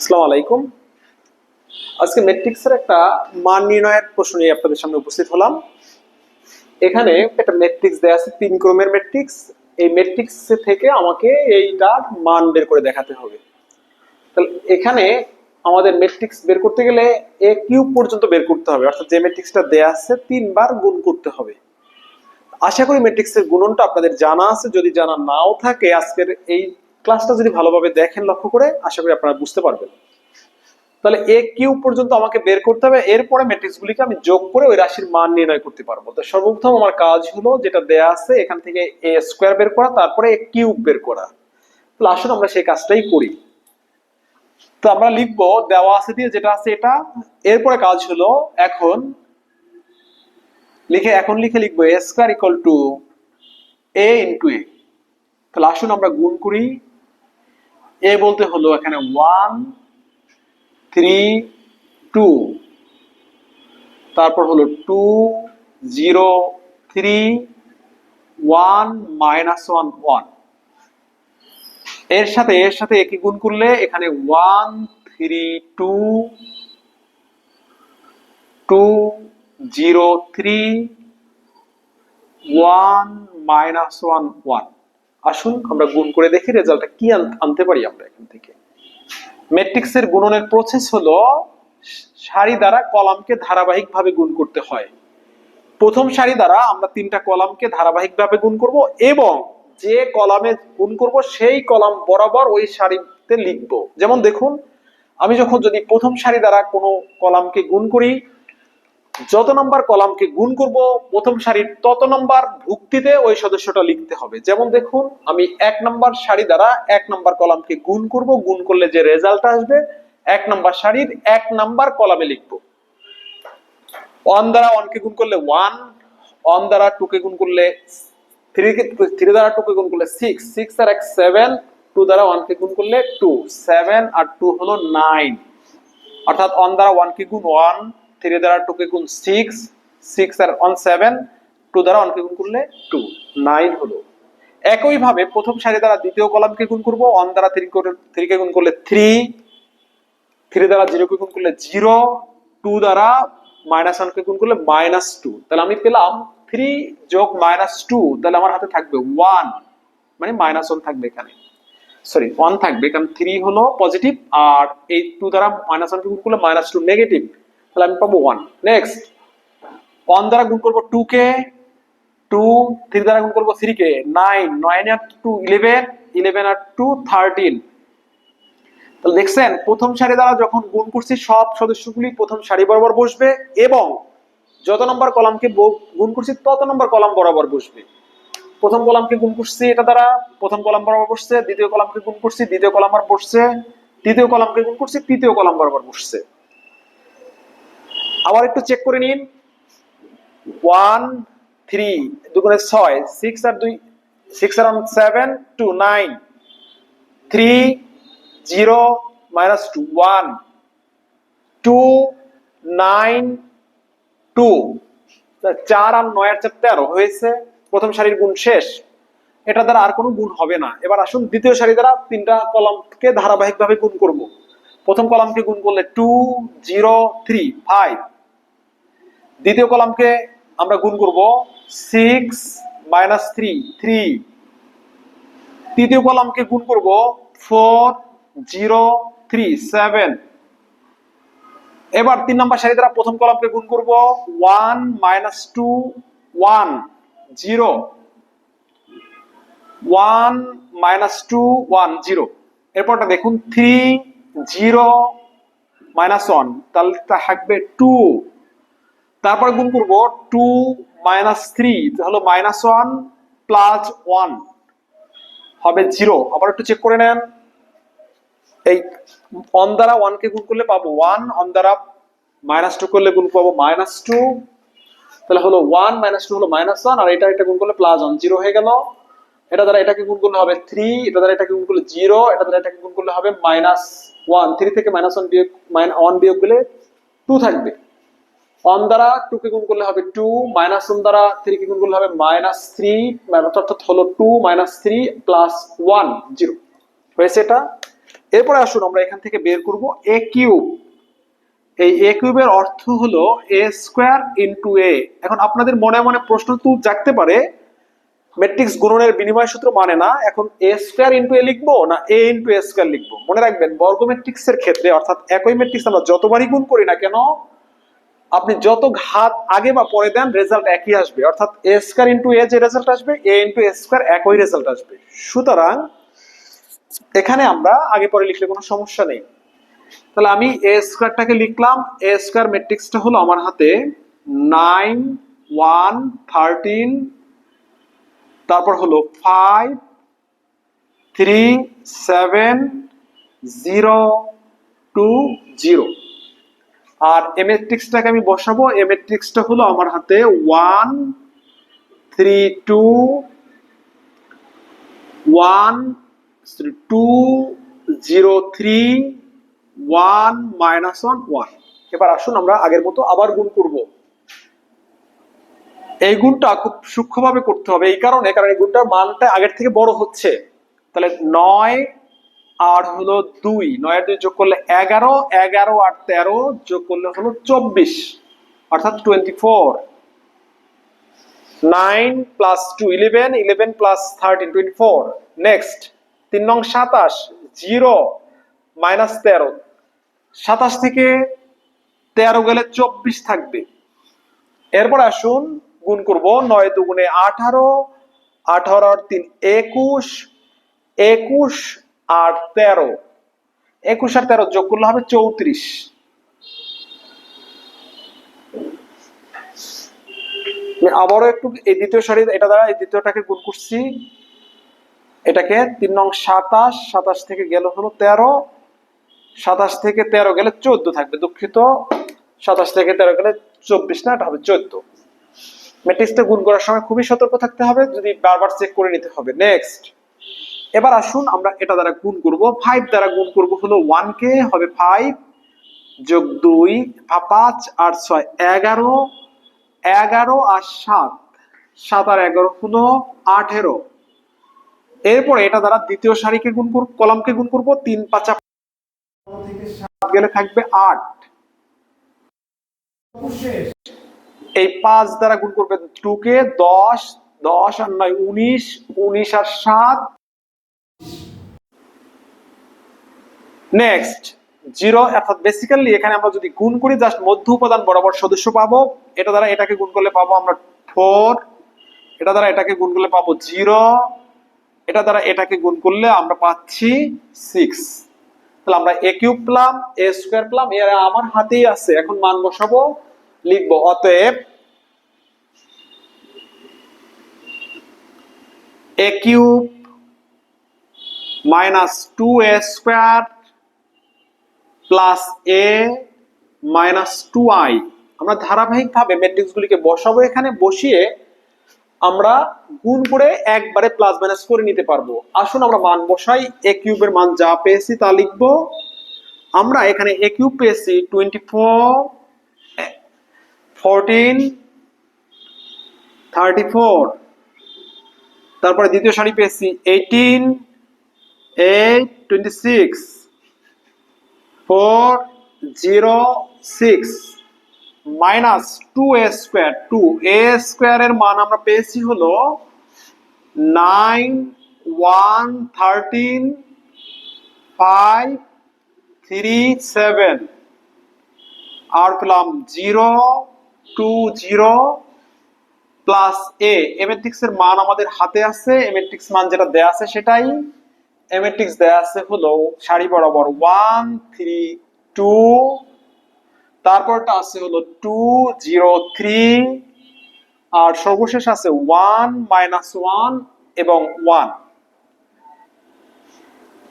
আসসালামু আলাইকুম। আজকে ম্যাট্রিক্সের একটা মান নির্ণয়ের প্রশ্ন নিয়ে আপনাদের সামনে উপস্থিত হলাম। এখানে একটা ম্যাট্রিক্স দেয়া আছে, তিন ক্রমের ম্যাট্রিক্স। এই ম্যাট্রিক্স থেকে আমাকে এইটার মান বের করে দেখাতে হবে। তাহলে এখানে আমাদের ম্যাট্রিক্স বের করতে গেলে এ কিউব পর্যন্ত বের করতে হবে। অর্থাৎ যে ম্যাট্রিক্সটা দেয়া আছে, তিনবার গুণ করতে হবে। আশা করি ম্যাট্রিক্সের গুণনটা আপনাদের জানা আছে। যদি জানা নাও থাকে, আজকের এই ক্লাসটা যদি ভালোভাবে দেখেন লক্ষ্য করে, আশা করি আপনারা বুঝতে পারবেন। তাহলে এ কিউ পর্যন্ত আমাকে বের করতে হবে। এরপরে ম্যাট্রিক্স গুলিকে আমি যোগ করে ওই রাশির মান নির্ণয় করতে পারব। তো সর্বপ্রথম আমার কাজ হলো যেটা দেয়া আছে, এখান থেকে এ স্কোয়ার বের করা, তারপরে এ কিউব বের করা। তাহলে আসুন আমরা সেই কাজটাই করি। তো আমরা লিখব, দেওয়া আছে দিয়ে যেটা আছে এটা। এরপরে কাজ হলো এখন লিখে এখন লিখে লিখব A square equal to A into A তাহলে আসুন আমরা গুণ করি। এ বলতে হলো এখানে ওয়ান থ্রি টু তারপর হলো two zero three one minus one ওয়ানের সাথে এর সাথে একই গুণ করলে এখানে one three two two zero three one minus one one আসুন, আমরা গুণ করে দেখি রেজাল্টটা কি আনতে পারি আমরা এখান থেকে। ম্যাট্রিক্সের গুণনের প্রসেস হলো, সারি দ্বারা কলামকে ধারাবাহিকভাবে গুণ করতে হয়। প্রথম সারি দ্বারা আমরা তিনটা কলামকে ধারাবাহিকভাবে গুণ করব এবং যে কলামে গুণ করব, সেই কলাম বরাবর ওই সারিতে লিখব। যেমন দেখুন, আমি যখন যদি প্রথম সারি দ্বারা কোনো কলামকে গুণ করি যত নম্বর কলামকে গুণ করব প্রথম সারির তত নম্বর ভুক্তিতে ওই সদস্যটা লিখতে হবে। যেমন দেখুন, আমি এক নম্বর সারি দ্বারা এক নম্বর কলামকে গুণ করব, গুণ করলে যে রেজাল্ট আসবে, এক নম্বর সারির এক নম্বর কলামে লিখব। ওয়ান দ্বারা ওয়ানকে গুণ করলে ওয়ান ওয়ান দ্বারা টুকে গুণ করলে থ্রি থ্রি দ্বারা টু কে গুণ করলে সিক্স সিক্স আর এক সেভেন টু দ্বারা ওয়ানকে গুণ করলে টু সেভেন আর টু হলো নাইন অর্থাৎ ওয়ান দ্বারা ওয়ান কে গুণ ওয়ান থ্রি দ্বারা টু কে গুণ সিক্স সিক্স আর ওয়ান সেভেন টু দ্বারা ওয়ান কে গুণ করলে টু নাইন হলো। একইভাবে প্রথম সারি দ্বারা দ্বিতীয় কলামকে গুণ করব ওয়ান দ্বারা থ্রি কে গুণ করলে থ্রি থ্রি দ্বারা জিরো কে গুণ করলে জিরো টু দ্বারা মাইনাস ওয়ান কে গুণ করলে মাইনাস টু তাহলে আমি পেলাম থ্রি যোগ মাইনাস টু তাহলে আমার হাতে থাকবে ওয়ান মানে মাইনাস ওয়ান থাকবে এখানে। সরি ওয়ান থাকবে, কারণ থ্রি হলো পজিটিভ আর এই টু দ্বারা মাইনাস ওয়ান কে গুণ করলে মাইনাস টু নেগেটিভ তাহলে আমি পাবো ওয়ান নেক্সট ওয়ান দ্বারা গুণ করব টু কে টু থ্রি দ্বারা গুণ করব থ্রি কে নাইন নাইন আর টু ইলেভেন ইলেভেন আর টু থার্টিন তাহলে দেখছেন, প্রথম সারি দ্বারা যখন গুণ করছি, সব সদস্যগুলি প্রথম সারি বরাবর বসবে এবং যত নম্বর কলামকে গুণ করছি, তত নম্বর কলাম বরাবর বসবে। প্রথম কলামকে গুণ করছি এটা দ্বারা, প্রথম কলাম বরাবর বসছে, দ্বিতীয় কলামকে গুণ করছি, দ্বিতীয় কলাম আর বসছে, তৃতীয় কলামকে গুণ করছি, তৃতীয় কলাম বরাবর বসছে। আবার একটু চেক করে নিন। ওয়ান থ্রি দুগুণে ছয় সিক্স আর দুই সিক্স আর seven two nine three zero minus two one two nine two চার আর নয় আর চার তেরো হয়েছে। প্রথম সারির গুণ শেষ। এটা দ্বারা আর কোনো গুণ হবে না। এবার আসুন দ্বিতীয় সারি দ্বারা তিনটা কলামকে ধারাবাহিকভাবে গুণ করব। প্রথম কলামকে গুণ করলে টু জিরো থ্রি ফাইভ দ্বিতীয় কলামকে আমরা গুণ করব সিক্স মাইনাস থ্রি থ্রি তৃতীয় কলামকে গুণ করব ফোর জিরো থ্রি সেভেন এবার তিন নম্বর সারি দ্বারা প্রথম কলামকে গুণ করব one minus two one zero one minus two one zero এরপরটা দেখুন থ্রি জিরো মাইনাস ওয়ান তাহলে থাকবে টু তারপরে গুণ করব টু মাইনাস থ্রি হলো মাইনাস ওয়ান প্লাস ওয়ান হবে জিরো আবার একটু চেক করে নেন। এই অন দ্বারা ওয়ানকে গুণ করলে পাবো ওয়ান অন দ্বারা মাইনাস টু করলে গুণ পাবো মাইনাস টু তাহলে হলো ওয়ান মাইনাস টু হলো মাইনাস ওয়ান আর এটা এটা গুণ করলে প্লাস ওয়ান জিরো হয়ে গেল। এটা দ্বারা এটাকে গুণ করলে হবে থ্রি এটা দ্বারা এটাকে গুণ করলে জিরো এটা দ্বারা এটাকে গুণ করলে হবে মাইনাস ওয়ান থ্রি থেকে মাইনাস ওয়ান বিয়োগ ওয়ান বিয়োগ করলে টু থাকবে। ওয়ান দ্বারা টু কে গুণ করলে হবে টু মাইনাস ওয়ান দ্বারা থ্রি কে গুণ করলে হবে মাইনাস থ্রি অর্থাৎ হলো two minus three plus one zero হয়েছে এটা? এরপরে আসুন আমরা এখান থেকে বের করব এ কিউব এই এ কিউবের অর্থ হলো এ স্কোয়ার ইন্টু এ এখন আপনাদের মনে মনে প্রশ্ন তো জাগতে পারে ম্যাট্রিক্স গুণনের বিনিময় সূত্র মানে না, এখন এ স্কোয়ার ইন্টু এ লিখব না এ ইন্টু এ স্কোয়ার লিখব? মনে রাখবেন বর্গ ম্যাট্রিক্সের ক্ষেত্রে, অর্থাৎ একই ম্যাট্রিক্স আমরা যতবারই গুণ করি না কেন আপনি যত ঘাত আগে বা পরে দেন রেজাল্ট একই আসবে। অর্থাৎ এ স্কোয়ার ইন্টু এ যে রেজাল্ট আসবে এ ইন্টু এ স্কোয়ার একই রেজাল্ট আসবে। সুতরাং, এখানে আমরা আগে পরে লিখলে কোনো সমস্যা নেই। তাহলে আমি এ স্কোয়ারটাকে লিখলাম। এ স্কোয়ার ম্যাট্রিক্সটা হলো আমার হাতে নাইন ওয়ান থার্টিন তারপর হলো five three seven zero two zero R A ম্যাট্রিক্সটাকে আমি বসাবো। এ ম্যাট্রিক্সটা হলো আমার হাতে one three two one two zero three one minus one one এবার আসুন আমরা আগের মতো আবার গুণ করব। এই গুণটা খুব সূক্ষ্মভাবে করতে হবে। এই কারণে, কারণ এই গুণটার মানটা আগের থেকে বড় হচ্ছে। তাহলে নয় আর হলো দুই। নয়ের দুই যোগ করলে এগারো এগারো আর তেরো যোগ করলে হলো চব্বিশ। অর্থাৎ twenty four nine plus two eleven eleven plus thirteen twenty four next তিন নং সাতাশ জিরো মাইনাস তেরো। সাতাশ থেকে তেরো গেলে চব্বিশ থাকবে। এরপর আসুন, গুণ করব নয় দুগুণে আঠারো আঠারো আর তিন একুশ একুশ আর তেরো। একুশ আর তেরো যোগ করলে হবে চৌত্রিশ। আবারও একটু এই দ্বিতীয় সারি এটা দ্বারা এই দ্বিতীয়টাকে গুণ করছি। এটাকে তিন নং সাতাশ সাতাশ থেকে গেল হলো তেরো, সাতাশ থেকে তেরো গেলে চোদ্দ থাকবে, দুঃখিত। সাতাশ থেকে তেরো গেলে চব্বিশ, না, এটা হবে চোদ্দ। ম্যাট্রিক্সটা গুণ করার সময় খুবই সতর্ক থাকতে হবে, যদি বারবার চেক করে নিতে হবে। নেক্সট এবার আসুন আমরা এটা দ্বারা গুণ করব। ফাইভ দ্বারা গুণ করব হলো ওয়ান কে, হবে ফাইভ যোগ দুই পাঁচ, আর ছয়, এগারো এগারো আর সাত সাত আর এগারো হলো আঠেরো। এরপরে এটা দ্বারা দ্বিতীয় সারিকে গুণ করব কলামকে গুণ করব, তিন, পাঁচা, সাত, গেলে থাকবে আট। এই পাঁচ দ্বারা গুণ করবে টু কে, দশ দশ আর নয়, উনিশ উনিশ আর সাত নেক্সট জিরো অর্থাৎ বেসিক্যালি এখানে আমরা যদি গুণ করি জাস্ট মধ্য উপাদান বরাবর সদস্য পাবো। এটা দ্বারা এটাকে গুণ করলে পাবো আমরা ফোর এটা দ্বারা এটাকে গুণ করলে পাবো জিরো এটা দ্বারা এটাকে গুণ করলে আমরা পাচ্ছি সিক্স তাহলে আমরা এ কিউব পেলাম এ স্কোয়ার পেলাম এর আমার হাতেই আছে। এখন মান বসাবো, লিখব, অতএব A cube minus two A square plus A minus two I আমরা ধারাবাহিকভাবে ম্যাট্রিক্সগুলিকে বসাবো এখানে, বসিয়ে আমরা গুণ করে একবারে প্লাস মাইনাস করে নিতে পারব। আসুন আমরা মান বসাই এ কিউবের মান যা পেয়েছি তা লিখব। আমরা এখানে এ কিউব পেয়েছি twenty four fourteen thirty four তারপরে দ্বিতীয় সারি পেয়েছি eighteen eight twenty six four zero six minus two A square two A স্কোয়ারের মান আমরা পেয়েছি হলো nine one thirteen five three seven আর পেলাম zero two zero plus A A matrix এর মান আমাদের হাতে আছে এমেট্রিক্স মান যেটা দেয়া আছে সেটাই এমেট্রিক্স দেয়া আছে হলো সারি বরাবর ওয়ান থ্রি টু তারপরটা আছে হলো টু জিরো থ্রি আর সর্বশেষ আছে ওয়ান মাইনাস ওয়ান এবং ওয়ান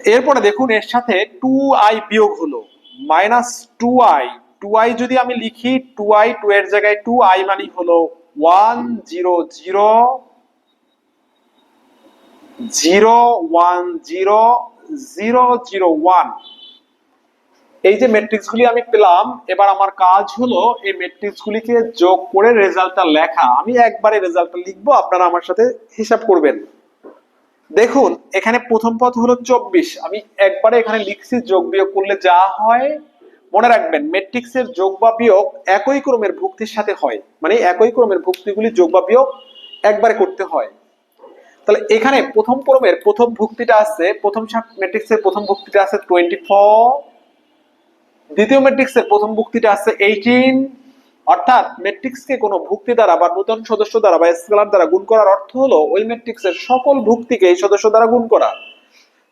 এরপরে দেখুন এর সাথে টু আই বিয়োগ হলো minus two I two I যদি আমি লিখি টু আই টু এর জায়গায় টু আই মানে হলো one zero zero zero one zero zero zero one. এই যে ম্যাট্রিক্স গুলি আমি পেলাম, এবার আমার কাজ হলো এই ম্যাট্রিক্স গুলিকে যোগ করে রেজাল্টটা লেখা। আমি একবারে রেজাল্টটা লিখব, আপনারা আমার সাথে হিসাব করবেন। দেখুন, এখানে প্রথম পদ হলো চব্বিশ। আমি একবারে এখানে লিখছি, যোগ বিয়োগ করলে যা হয়, মনে রাখবেন ম্যাট্রিক্সের যোগ বা বিয়োগ একই ক্রমের ভুক্তির সাথে হয়। মানে একই ক্রমের ভুক্তিগুলি যোগ বা বিয়োগ একবারে করতে হয়। তাহলে এখানে প্রথম ক্রমের প্রথম ভুক্তিটা আছে প্রথম ম্যাট্রিক্সের প্রথম ভুক্তিটা আছে টোয়েন্টি দ্বিতীয় ম্যাট্রিক্সের প্রথম ভুক্তিটা আছে এইটিন অর্থাৎ ম্যাট্রিক্সকে কোনো ভুক্তি দ্বারা বা নতুন সদস্য দ্বারা বা স্কেলার দ্বারা গুণ করার অর্থ হলো ওই ম্যাট্রিক্সের সকল ভুক্তিকে এই সদস্য দ্বারা গুণ করা।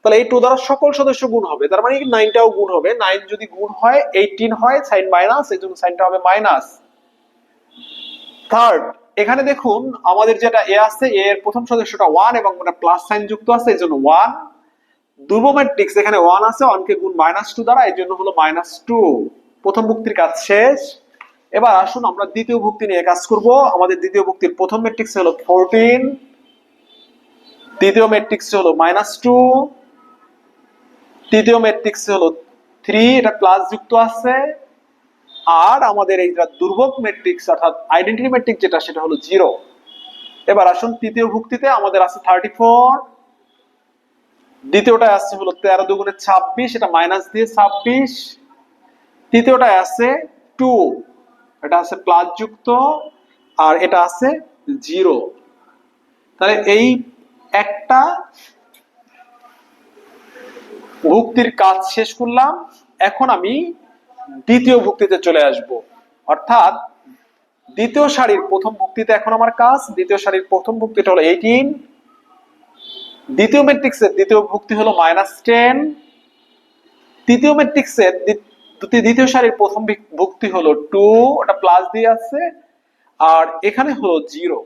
তাহলে এই টু দ্বারা সকল সদস্য গুণ হবে, তার মানে নাইনটাও গুণ হবে। নাইন যদি গুণ হয় এইটিন হয় সাইন মাইনাস এই জন্য সাইনটা হবে মাইনাস থার্ড এখানে দেখুন, আমাদের যেটা এ আছে, এর প্রথম সদস্যটা ওয়ান এবং প্লাস সাইন যুক্ত আছে এই জন্য ওয়ান দুর্ব ম্যাট্রিক্স এখানে ওয়ান আছে ওয়ানকে গুণ মাইনাস টু দ্বারা এই জন্য হলো মাইনাস টু প্রথম ভুক্তির কাজ শেষ। এবার আসুন আমরা দ্বিতীয় ভুক্তি নিয়ে কাজ করব। আমাদের দ্বিতীয় ভুক্তির প্রথম ম্যাট্রিক্স হলো ফোরটিন দ্বিতীয় ম্যাট্রিক্স হলো মাইনাস টু তৃতীয় ম্যাট্রিক্স হলো থ্রি এটা প্লাস যুক্ত আছে। আর আমাদের এই দুর্ভোগ ম্যাট্রিক্স অর্থাৎ আইডেন্টিটি ম্যাট্রিক্স যেটা, সেটা হলো জিরো এবার আসুন তৃতীয় ভুক্তিতে, আমাদের আছে থার্টি ফোর দ্বিতীয়টায় আসছে হলো তেরো দুগুণে ছাব্বিশ, এটা মাইনাস দিয়ে ছাব্বিশ। তৃতীয়টায় আছে টু এটা আছে প্লাস যুক্ত, আর এটা আছে জিরো তাহলে এই একটা ভুক্তির কাজ শেষ করলাম। এখন আমি দ্বিতীয় ভুক্তিতে চলে আসব। অর্থাৎ দ্বিতীয় সারির প্রথম ভুক্তিতে এখন আমার কাজ, দ্বিতীয় সারির প্রথম ভুক্তিটা হলো এইটিন দ্বিতীয় ম্যাট্রিক্সের দ্বিতীয় ভুক্তি হলো মাইনাস টেন তৃতীয় ম্যাট্রিক্সের দ্বিতীয় সারির প্রথম ভুক্তি হলো টু ওটা প্লাস দিয়ে আছে। আর এখানে হলো জিরো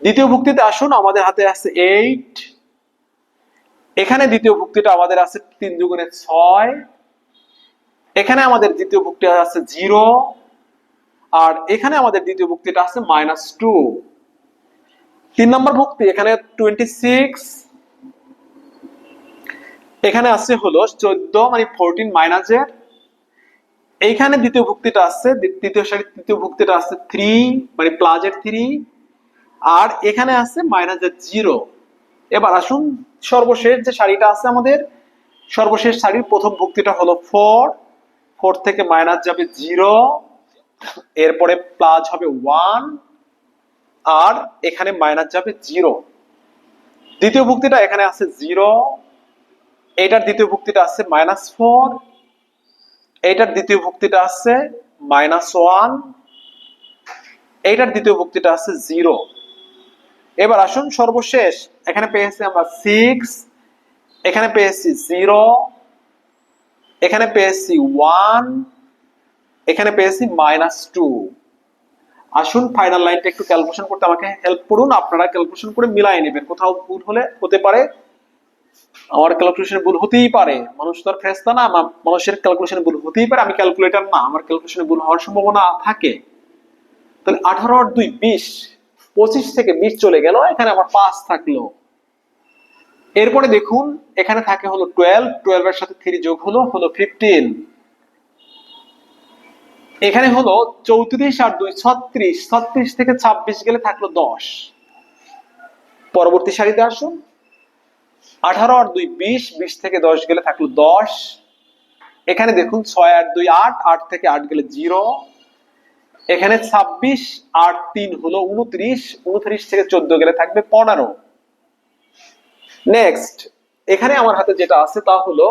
দ্বিতীয় ভক্তিতে আসুন, আমাদের হাতে আছে এইট এখানে দ্বিতীয় ভক্তিটা আমাদের আছে তিন দুগুণে ছয়। এখানে আমাদের দ্বিতীয় ভুক্তিটা আছে জিরো, আর এখানে আমাদের দ্বিতীয় ভুক্তিটা আছে মাইনাস টু তিন নম্বর ভুক্তি, এখানে টোয়েন্টি সিক্স এখানে আছে হলো চোদ্দ মানে ফোরটিন মাইনাসের এইখানে দ্বিতীয় ভুক্তিটা আছে তৃতীয় সারি তৃতীয় ভুক্তিটা আছে থ্রি মানে প্লাজের থ্রি আর এখানে আছে মাইনাসের জিরো এবার আসুন, সর্বশেষ যে শাড়িটা আছে আমাদের, সর্বশেষ শাড়ির প্রথম ভুক্তিটা হলো ফোর ফোর থেকে মাইনাস যাবে জিরো, এরপরে প্লাস হবে ওয়ান, আর এখানে মাইনাস যাবে জিরো। দ্বিতীয় ভুক্তিটা এখানে আছে জিরো এটার দ্বিতীয় ভুক্তিটা আছে মাইনাস ফোর, এইটার দ্বিতীয় ভুক্তিটা আছে মাইনাস ওয়ান, এইটার দ্বিতীয় ভুক্তিটা আছে জিরো। এবার আসুন সর্বশেষ, এখানে পেয়েছি আমরা সিক্স, এখানে পেয়েছি জিরো এখানে পেয়েছি ওয়ান এখানে পেয়েছি মাইনাস টু আসুন ফাইনাল লাইনটা একটু ক্যালকুলেশন করতে আমাকে হেল্প করুন। আপনারা ক্যালকুলেশন করে মিলাই নেবেন। কোথাও ভুল হলে হতে পারে। আমার ক্যালকুলেশন ভুল হতেই পারে। মানুষ তো আর ফেরেস্তা না মানুষের ক্যালকুলেশন ভুল হতেই পারে। আমি ক্যালকুলেটর না, আমার ক্যালকুলেশনে ভুল হওয়ার সম্ভাবনা থাকে। তাহলে আঠারো আর দুই, বিশ। পঁচিশ থেকে বিশ চলে গেল। এখানে আমার পাঁচ থাকল। এরপরে দেখুন, এখানে থাকে হলো টুয়েলভ টুয়েলভ এর সাথে থ্রি যোগ হলো হলো ফিফটিন এখানে হলো চৌত্রিশ আর দুই, ছত্রিশ ছত্রিশ থেকে ছাব্বিশ গেলে থাকল দশ। পরবর্তী সারিতে আসুন। আঠারো আর দুই, বিশ বিশ থেকে দশ গেলে থাকল দশ। এখানে দেখুন ছয় আর দুই, আট আট থেকে আট গেলে জিরো এখানে ছাব্বিশ আট তিন হলো উনত্রিশ উনত্রিশ থেকে চোদ্দ গেলে থাকবে পনেরো। নেক্সট এখানে আমার হাতে যেটা আছে তা হলো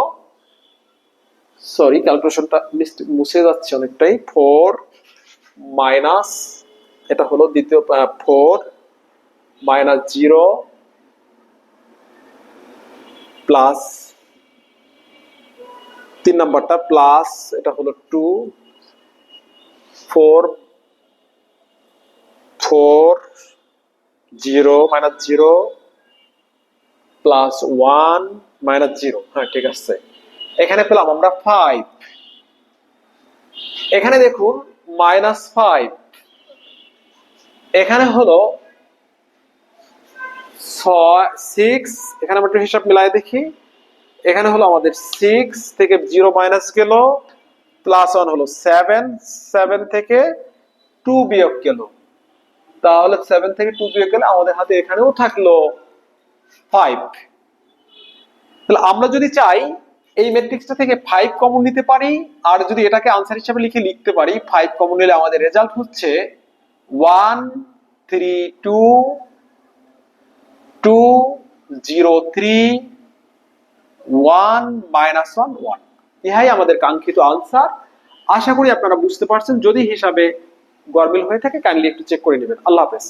সরি ক্যালকুলেশনটা মুছে যাচ্ছে অনেকটাই ফোর মাইনাস এটা হলো দ্বিতীয় ফোর মাইনাস জিরো প্লাস তিন নাম্বারটা প্লাস এটা হলো two four four zero minus zero plus one minus zero হ্যাঁ ঠিক আছে। এখানে পেলাম আমরা ফাইভ এখানে দেখুন মাইনাস ফাইভ এখানে হলো ছয় সিক্স এখানে আমরা একটু হিসাব মিলাই দেখি। এখানে হলো আমাদের সিক্স থেকে জিরো মাইনাস গেল প্লাস ওয়ান হলো সেভেন সেভেন থেকে টু বিয়োগ গেল। তাহলে সেভেন থেকে টু বিয়োগ গেলে আমাদের হাতে এখানেও থাকল। ফাইভ তাহলে আমরা যদি চাই এই ম্যাট্রিক্সটা থেকে ফাইভ কমন নিতে পারি, আর যদি এটাকে লিখে লিখতে পারি কমন নিলে আমাদের রেজাল্ট হচ্ছে one three two two zero three one minus one one ইহাই আমাদের কাঙ্ক্ষিত আনসার আশা করি আপনারা বুঝতে পারছেন। যদি হিসাবে গরমিল হয়ে থাকে কাইন্ডলি একটু চেক করে নেবেন। আল্লাহ হাফেজ।